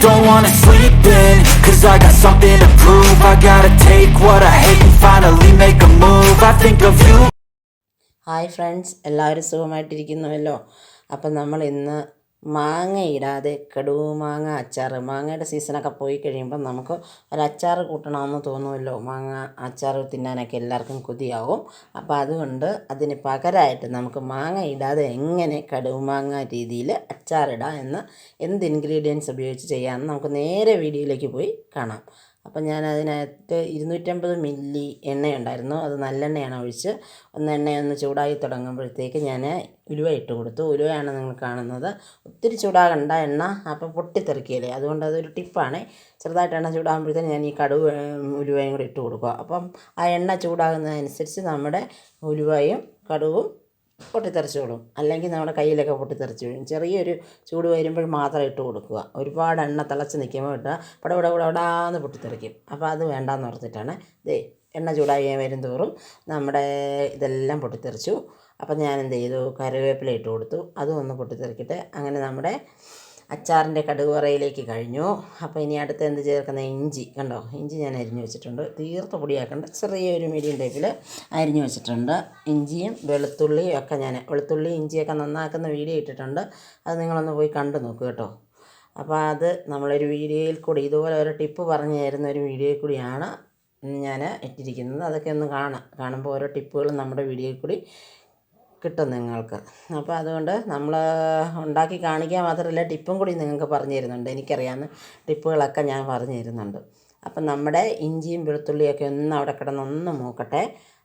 don't wanna sleep in Cause I got something to prove I gotta take what I hate and finally make a move I think of you hi friends എല്ലാവരും സുഖമായിട്ടിരിക്കുന്നുവല്ലോ അപ്പം നമ്മൾ ഇന്ന് മാങ്ങ ഇടാതെ കടുവ് മാങ്ങ അച്ചാർ മാങ്ങയുടെ സീസണൊക്കെ പോയി കഴിയുമ്പം നമുക്ക് ഒരു അച്ചാർ കൂട്ടണമെന്ന് തോന്നുമല്ലോ. മാങ്ങ അച്ചാർ തിന്നാനൊക്കെ എല്ലാവർക്കും കൊതിയാവും. അപ്പോൾ അതുകൊണ്ട് അതിന് പകരമായിട്ട് നമുക്ക് മാങ്ങ ഇടാതെ എങ്ങനെ കടുവ് മാങ്ങ രീതിയിൽ അച്ചാറിടാം എന്ന് എന്ത് ഇൻഗ്രീഡിയൻസ് ഉപയോഗിച്ച് ചെയ്യാമെന്ന് നമുക്ക് നേരെ വീഡിയോയിലേക്ക് പോയി കാണാം. അപ്പം ഞാൻ അതിനകത്ത് ഇരുന്നൂറ്റമ്പത് മില്ലി എണ്ണയുണ്ടായിരുന്നു. അത് നല്ലെണ്ണയാണ് ഒഴിച്ച്. ഒന്ന് എണ്ണയൊന്ന് ചൂടായി തുടങ്ങുമ്പോഴത്തേക്ക് ഞാൻ ഉലുവ ഇട്ട് കൊടുത്തു. ഉലുവയാണ് നിങ്ങൾ കാണുന്നത്. ഒത്തിരി ചൂടാകണ്ട എണ്ണ. അപ്പോൾ പൊട്ടിത്തെറിക്കുകയില്ലേ അതുകൊണ്ട് അതൊരു ടിപ്പാണ്. ചെറുതായിട്ട് എണ്ണ ചൂടാകുമ്പോഴത്തേന് ഞാൻ ഈ കടുവ് ഉലുവയും കൂടി ഇട്ട് കൊടുക്കുക. അപ്പം ആ എണ്ണ ചൂടാകുന്നതനുസരിച്ച് നമ്മുടെ ഉലുവയും കടുവും പൊട്ടിത്തെറിച്ചോളും. അല്ലെങ്കിൽ നമ്മുടെ കയ്യിലൊക്കെ പൊട്ടിത്തെറിച്ച് വീഴും. ചെറിയൊരു ചൂട് വരുമ്പോൾ മാത്രം ഇട്ട് കൊടുക്കുക. ഒരുപാട് എണ്ണ തിളച്ച് നിൽക്കുമ്പോൾ ഇട്ടാൽ അവിടെ ഇവിടെ പട പടാന്ന് പൊട്ടിത്തെറിക്കും. അപ്പോൾ അത് വേണ്ടാന്ന് ഓർത്തിട്ടാണ് ദേ എണ്ണ ചൂടായി വരും തോറും നമ്മുടെ ഇതെല്ലാം പൊട്ടിത്തെറിച്ചു. അപ്പം ഞാൻ എന്ത് ചെയ്തു കറിവേപ്പില ഇട്ട് കൊടുത്തു. അതും ഒന്ന് പൊട്ടിത്തെറിക്കട്ടെ. അങ്ങനെ നമ്മുടെ അച്ചാറിന്റെ കടുകുവറയിലേക്ക് കഴിഞ്ഞു. അപ്പോൾ ഇനി അടുത്ത് എന്ത് ചേർക്കുന്ന? ഇഞ്ചി. കണ്ടോ? ഇഞ്ചി ഞാൻ അരിഞ്ഞു വെച്ചിട്ടുണ്ട്. തീർത്ത് പൊടിയാക്കേണ്ട. ചെറിയൊരു മീഡിയം ടൈപ്പിൽ അരിഞ്ഞു വെച്ചിട്ടുണ്ട്. ഇഞ്ചിയും വെളുത്തുള്ളിയും ഒക്കെ ഞാൻ വെളുത്തുള്ളി ഇഞ്ചിയൊക്കെ നന്നാക്കുന്ന വീഡിയോ ഇട്ടിട്ടുണ്ട്. അത് നിങ്ങളൊന്ന് പോയി കണ്ടു നോക്കൂ കേട്ടോ. അപ്പോൾ അത് നമ്മളൊരു വീഡിയോയിൽ കൂടി ഇതുപോലെ ഒരു ടിപ്പ് പറഞ്ഞു തരുന്ന ഒരു വീഡിയോയിൽ കൂടിയാണ് ഞാൻ ഇട്ടിരിക്കുന്നത്. അതൊക്കെ ഒന്ന് കാണാം. കാണുമ്പോൾ ഓരോ ടിപ്പുകളും നമ്മുടെ വീഡിയോയിൽ കൂടി കിട്ടും നിങ്ങൾക്ക്. അപ്പോൾ അതുകൊണ്ട് നമ്മൾ ഉണ്ടാക്കി കാണിക്കാൻ മാത്രമല്ല ടിപ്പും കൂടി നിങ്ങൾക്ക് പറഞ്ഞു തരുന്നുണ്ട് എനിക്കറിയാവുന്ന ടിപ്പുകളൊക്കെ ഞാൻ പറഞ്ഞു തരുന്നുണ്ട് അപ്പം നമ്മുടെ ഇഞ്ചിയും വെളുത്തുള്ളിയൊക്കെ ഒന്ന് അവിടെ കിടന്ന് ഒന്ന് മൂക്കട്ടെ.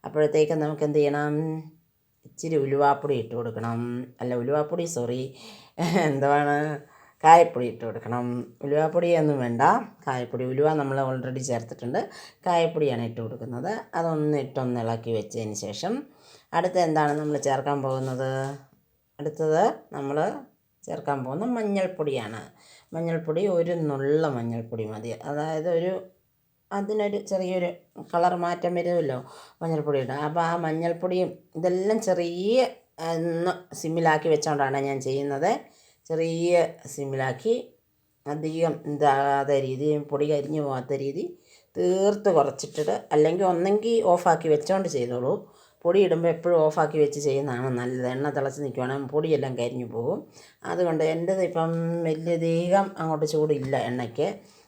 അപ്പോഴത്തേക്കും നമുക്ക് എന്ത് ചെയ്യണം? ഇച്ചിരി ഉലുവാപ്പൊടി ഇട്ട് കൊടുക്കണം. അല്ല ഉലുവാപ്പൊടി സോറി എന്താണ് കായപ്പൊടി ഇട്ട് കൊടുക്കണം. ഉലുവാപ്പൊടിയൊന്നും വേണ്ട. കായപ്പൊടി ഉലുവ നമ്മൾ ഓൾറെഡി ചേർത്തിട്ടുണ്ട്. കായപ്പൊടിയാണ് ഇട്ട് കൊടുക്കുന്നത്. അതൊന്ന് ഇട്ടൊന്ന് ഇളക്കി വെച്ചതിന് ശേഷം അടുത്ത എന്താണ് നമ്മൾ ചേർക്കാൻ പോകുന്നത്? അടുത്തത് നമ്മൾ ചേർക്കാൻ പോകുന്ന മഞ്ഞൾപ്പൊടിയാണ്. മഞ്ഞൾപ്പൊടി ഒരു നുള്ള മഞ്ഞൾപ്പൊടി മതി. അതായത് ഒരു അതിനൊരു ചെറിയൊരു കളർ മാറ്റം വരുമല്ലോ മഞ്ഞൾപ്പൊടി ഇടുക അപ്പോൾ ആ മഞ്ഞൾപ്പൊടിയും ഇതെല്ലാം ചെറിയ ഒന്ന് സിമ്മിലാക്കി വെച്ചുകൊണ്ടാണ് ഞാൻ ചെയ്യുന്നത്. ചെറിയ സിമ്മിലാക്കി അധികം ഇതാകാത്ത രീതി പൊടി കരിഞ്ഞു പോകാത്ത രീതി തീർത്ത് കുറച്ചിട്ടിട്ട് അല്ലെങ്കിൽ ഒന്നെങ്കിൽ ഓഫാക്കി വെച്ചോണ്ട് ചെയ്തോളൂ. പൊടി ഇടുമ്പോൾ എപ്പോഴും ഓഫാക്കി വെച്ച് ചെയ്യുന്നതാണ് നല്ലത്. എണ്ണ തിളച്ച് നിൽക്കുവാണെങ്കിൽ പൊടിയെല്ലാം കരിഞ്ഞു പോകും. അതുകൊണ്ട് എന്റേത് ഇപ്പം വലിയധികം അങ്ങോട്ട് ചൂടില്ല എണ്ണയ്ക്ക്.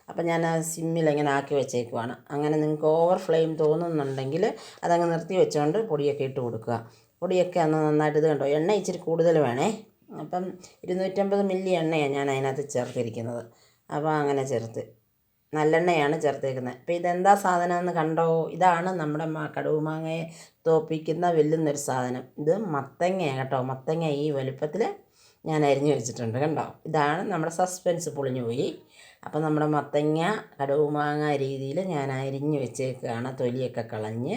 അപ്പം ഞാൻ ആ സിമ്മിൽ ഇങ്ങനെ ആക്കി വെച്ചേക്കുവാണ്. അങ്ങനെ നിങ്ങൾക്ക് ഓവർ ഫ്ലെയിം തോന്നുന്നുണ്ടെങ്കിൽ അതങ്ങ് നിർത്തി വെച്ചുകൊണ്ട് പൊടിയൊക്കെ ഇട്ട് കൊടുക്കുക. പൊടിയൊക്കെ അന്ന് നന്നായിട്ട് ഇത് കണ്ടോ? എണ്ണ ഇച്ചിരി കൂടുതൽ വേണേ. അപ്പം ഇരുന്നൂറ്റമ്പത് മില്ലി എണ്ണയാണ് ഞാൻ അതിനകത്ത് ചേർത്തിരിക്കുന്നത്. അപ്പോൾ അങ്ങനെ ചേർത്ത് നല്ലെണ്ണയാണ് ചേർത്തേക്കുന്നത്. അപ്പോൾ ഇതെന്താ സാധനം എന്ന് കണ്ടോ? ഇതാണ് നമ്മുടെ കടുക് മാങ്ങയെ തോപ്പിക്കുന്ന വെല്ലുന്നൊരു സാധനം. ഇത് മത്തങ്ങയാണ് കേട്ടോ. മത്തങ്ങ ഈ വലുപ്പത്തിൽ ഞാൻ അരിഞ്ഞു വെച്ചിട്ടുണ്ട് കണ്ടോ? ഇതാണ് നമ്മുടെ സസ്പെൻസ് പൊളിഞ്ഞു പോയി. അപ്പോൾ നമ്മുടെ മത്തങ്ങ കടുക് മാങ്ങ രീതിയിൽ ഞാൻ അരിഞ്ഞു വെച്ചേക്കുകയാണ് തൊലിയൊക്കെ കളഞ്ഞ്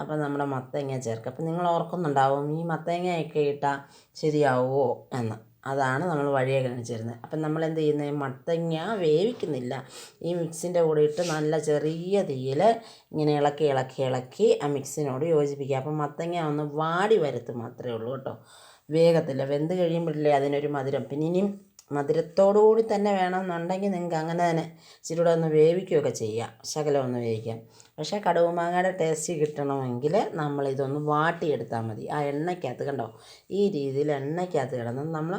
അപ്പോൾ നമ്മുടെ മത്തങ്ങ ചേർക്കുക അപ്പോൾ നിങ്ങൾ ഓർക്കുന്നുണ്ടാവും ഈ മത്തങ്ങയൊക്കെ ഇട്ടാൽ ശരിയാവുമോ എന്ന്. അതാണ് നമ്മൾ വഴിയൊക്കെ കാണിച്ചു തരുന്നത് അപ്പം നമ്മൾ എന്ത് ചെയ്യുന്നത് മത്തങ്ങ വേവിക്കുന്നില്ല. ഈ മിക്സിന്റെ കൂടെ ഇട്ട് നല്ല ചെറിയ തീയിൽ ഇങ്ങനെ ഇളക്കി ഇളക്കി ഇളക്കി ആ മിക്സിനോട് യോജിപ്പിക്കുക. അപ്പം മത്തങ്ങ ഒന്ന് വാടി വരത്ത് മാത്രമേ ഉള്ളൂ കേട്ടോ. വേഗത്തില്ല. വെന്ത് കഴിയുമ്പോഴല്ലേ അതിനൊരു മധുരം. പിന്നെ ഇനിയും മധുരത്തോടു കൂടി തന്നെ വേണമെന്നുണ്ടെങ്കിൽ നിങ്ങൾക്ക് അങ്ങനെ തന്നെ ഇച്ചിരി ഒന്ന് വേവിക്കുകയൊക്കെ ചെയ്യാം. ശകലം ഒന്ന് വേവിക്കാം. പക്ഷേ കടുക് മാങ്ങയുടെ ടേസ്റ്റ് കിട്ടണമെങ്കിൽ നമ്മൾ ഇതൊന്ന് വാട്ടിയെടുത്താൽ മതി. ആ എണ്ണയ്ക്കകത്ത് കണ്ടോ? ഈ രീതിയിൽ എണ്ണയ്ക്കകത്ത് കിടന്ന് നമ്മൾ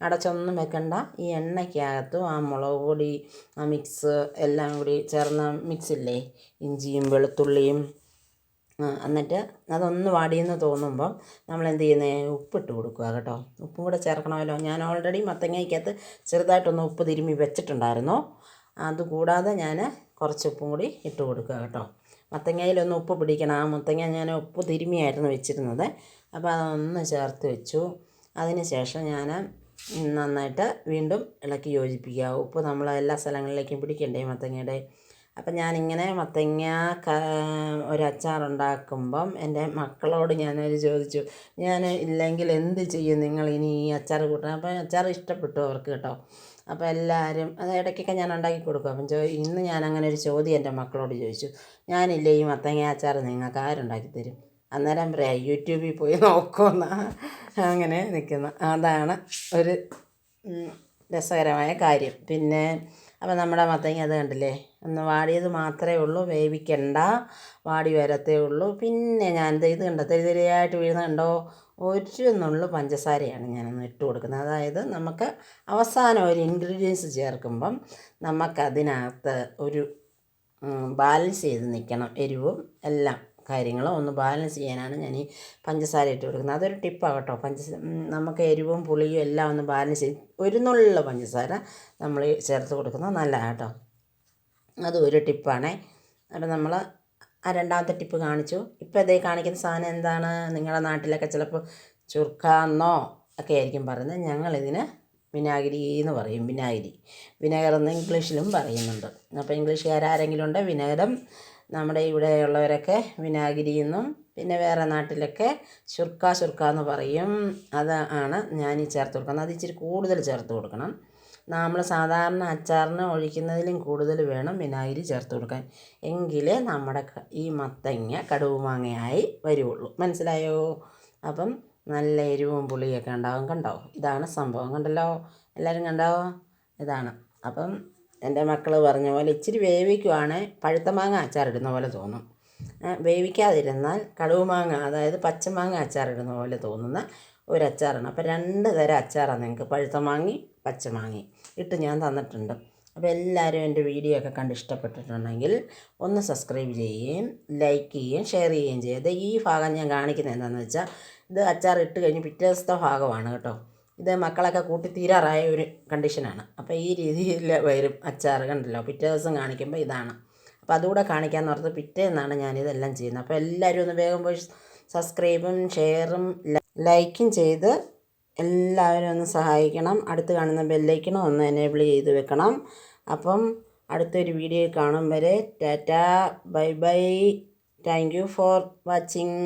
അടച്ചൊന്നും വെക്കണ്ട. ഈ എണ്ണയ്ക്കകത്തും ആ മുളക് പൊടി ആ മിക്സ് എല്ലാം കൂടി ചേർന്ന മിക്സ് ഇല്ലേ? ഇഞ്ചിയും വെളുത്തുള്ളിയും എന്നിട്ട് അതൊന്ന് വാടിയെന്ന് തോന്നുമ്പോൾ നമ്മൾ എന്ത് ചെയ്യുന്നത് ഉപ്പിട്ട് കൊടുക്കുക കേട്ടോ. ഉപ്പും കൂടെ ചേർക്കണമല്ലോ. ഞാൻ ഓൾറെഡി മത്തങ്ങയ്ക്കകത്ത് ചെറുതായിട്ടൊന്ന് ഉപ്പ് തിരുമ്മി വെച്ചിട്ടുണ്ടായിരുന്നു. അതുകൂടാതെ ഞാൻ കുറച്ച് ഉപ്പും കൂടി ഇട്ട് കൊടുക്കുക കേട്ടോ. മത്തങ്ങയിലൊന്ന് ഉപ്പ് പിടിക്കണം. ആ മത്തങ്ങ ഞാൻ ഉപ്പ് തിരുമ്മിയായിരുന്നു വെച്ചിരുന്നത്. അപ്പോൾ അതൊന്ന് ചേർത്ത് വെച്ചു. അതിന് ശേഷം ഞാൻ നന്നായിട്ട് വീണ്ടും ഇളക്കി യോജിപ്പിക്കുക. ഉപ്പ് നമ്മൾ എല്ലാ സ്ഥലങ്ങളിലേക്കും പിടിക്കണ്ടേ മത്തങ്ങയുടെ? അപ്പം ഞാനിങ്ങനെ മത്തങ്ങ ക ഒരു അച്ചാറുണ്ടാക്കുമ്പം എന്റെ മക്കളോട് ഞാനത് ചോദിച്ചു ഞാൻ ഇല്ലെങ്കിൽ എന്ത് ചെയ്യും നിങ്ങൾ ഇനി ഈ അച്ചാർ കൂട്ടാൻ? അപ്പം അച്ചാർ ഇഷ്ടപ്പെട്ടു അവർക്ക് കേട്ടോ. അപ്പം എല്ലാവരും അത് ഇടയ്ക്കൊക്കെ ഞാൻ ഉണ്ടാക്കി കൊടുക്കും. അപ്പം ചോ ഇന്ന് ഞാൻ അങ്ങനെ ഒരു ചോദ്യം എന്റെ മക്കളോട് ചോദിച്ചു ഞാനില്ലേ ഈ മത്തങ്ങ അച്ചാർ നിങ്ങൾക്ക് ആരുണ്ടാക്കി തരും? അന്നേരം പറയാം യൂട്യൂബിൽ പോയി നോക്കുമെന്ന. അങ്ങനെ നിൽക്കുന്ന. അതാണ് ഒരു രസകരമായ കാര്യം. പിന്നെ അപ്പോൾ നമ്മുടെ മത്തങ്ങ അത് കണ്ടില്ലേ? ഒന്ന് വാടിയത് മാത്രമേ ഉള്ളൂ. വേവിക്കണ്ട. വാടി വരത്തേ ഉള്ളൂ. പിന്നെ ഞാൻ ദേ ഇത് കണ്ടോ? തെരി തെരിയായിട്ട് വീഴുന്ന കണ്ടോ? ഒരു നുള്ളു പഞ്ചസാരയാണ് ഞാനൊന്ന് ഇട്ട് കൊടുക്കുന്നത്. അതായത് നമുക്ക് അവസാനം ഒരു ഇൻഗ്രീഡിയൻസ് ചേർക്കുമ്പം നമുക്കതിനകത്ത് ഒരു ബാലൻസ് ചെയ്ത് നിൽക്കണം. എരിവും എല്ലാം. കാര്യങ്ങളും ഒന്ന് ബാലൻസ് ചെയ്യാനാണ് ഞാൻ ഈ പഞ്ചസാര ഇട്ട് കൊടുക്കുന്നത്. അതൊരു ടിപ്പാണ് കേട്ടോ. പഞ്ചസാര നമുക്ക് എരിവും പുളിയും എല്ലാം ഒന്ന് ബാലൻസ് ചെയ്ത് ഒരു നുള്ള പഞ്ചസാര നമ്മൾ ചേർത്ത് കൊടുക്കുന്നത് നല്ലതാണ് കേട്ടോ. അത് ഒരു ടിപ്പാണേ അപ്പം നമ്മൾ ആ രണ്ടാമത്തെ ടിപ്പ് കാണിച്ചു. ഇപ്പം ഇതേ കാണിക്കുന്ന സാധനം എന്താണ്? നിങ്ങളുടെ നാട്ടിലൊക്കെ ചിലപ്പോൾ ചുർക്കാന്നോ ഒക്കെ ആയിരിക്കും പറയുന്നത്. ഞങ്ങളിതിന് വിനാഗിരി എന്ന് പറയും. വിനാഗിരി. വിനെഗർ എന്ന് ഇംഗ്ലീഷിലും പറയുന്നുണ്ട്. അപ്പോൾ ഇംഗ്ലീഷുകാരെങ്കിലും ഉണ്ട് വിനെഗറും നമ്മുടെ ഇവിടെയുള്ളവരൊക്കെ വിനാഗിരി എന്നും പിന്നെ വേറെ നാട്ടിലൊക്കെ ശുർക്ക ശുർക്ക എന്ന് പറയും. അതാണ് ഞാൻ ഈ ചേർത്ത് കൊടുക്കുന്നത്. അത് ഇച്ചിരി കൂടുതൽ ചേർത്ത് കൊടുക്കണം. നമ്മൾ സാധാരണ അച്ചാറിന് ഒഴിക്കുന്നതിലും കൂടുതൽ വേണം വിനാഗിരി ചേർത്ത് കൊടുക്കാൻ. എങ്കിലേ നമ്മുടെ ഈ മത്തങ്ങ കടുവ് മാങ്ങയായി വരുള്ളൂ മനസ്സിലായോ? അപ്പം നല്ല എരിവും പുളിയൊക്കെ ഉണ്ടാവും. കണ്ടോ? ഇതാണ് സംഭവം. കണ്ടല്ലോ? എല്ലാവരും കണ്ടോ? ഇതാണ്. അപ്പം എന്റെ മക്കൾ പറഞ്ഞ പോലെ ഇച്ചിരി വേവിക്കുവാണ്. പഴുത്ത മാങ്ങ അച്ചാറിടുന്ന പോലെ തോന്നും. വേവിക്കാതിരുന്നാൽ കടുവ് മാങ്ങ അതായത് പച്ചമാങ്ങ അച്ചാറിടുന്ന പോലെ തോന്നുന്ന ഒരു അച്ചാറാണ് അപ്പോൾ രണ്ട് തരം അച്ചാറാണ് നിങ്ങൾക്ക് പഴുത്ത മാങ്ങി പച്ചമാങ്ങി ഇട്ട് ഞാൻ തന്നിട്ടുണ്ട്. അപ്പോൾ എല്ലാവരും എന്റെ വീഡിയോ ഒക്കെ കണ്ട് ഇഷ്ടപ്പെട്ടിട്ടുണ്ടെങ്കിൽ ഒന്ന് സബ്സ്ക്രൈബ് ചെയ്യുകയും ലൈക്ക് ചെയ്യുകയും ഷെയർ ചെയ്യുകയും ചെയ്യുക. ഈ ഭാഗം ഞാൻ കാണിക്കുന്നത് എന്താണെന്ന് വെച്ചാൽ ഇത് അച്ചാർ ഇട്ട് കഴിഞ്ഞ് പിറ്റേ ദിവസത്തെ ഭാഗമാണ് കേട്ടോ. ഇത് മക്കളൊക്കെ കൂട്ടി തീരാറായ ഒരു കണ്ടീഷനാണ്. അപ്പോൾ ഈ രീതിയിൽ വരും അച്ചാർ കണ്ടല്ലോ. പിറ്റേ ദിവസം കാണിക്കുമ്പോൾ ഇതാണ്. അപ്പോൾ അതുകൂടെ കാണിക്കാമെന്ന് പറഞ്ഞത് പിറ്റേന്നാണ് ഞാനിതെല്ലാം ചെയ്യുന്നത്. അപ്പോൾ എല്ലാവരും ഒന്ന് വേഗം പോയി സബ്സ്ക്രൈബും ഷെയറും ലൈക്കും ചെയ്ത് എല്ലാവരും ഒന്ന് സഹായിക്കണം. അടുത്ത് കാണുന്ന ബെല്ലൈക്കണം ഒന്ന് എനേബിൾ ചെയ്ത് വെക്കണം. അപ്പം അടുത്തൊരു വീഡിയോ കാണും വരെ. Tata bye bye. Thank you for watching.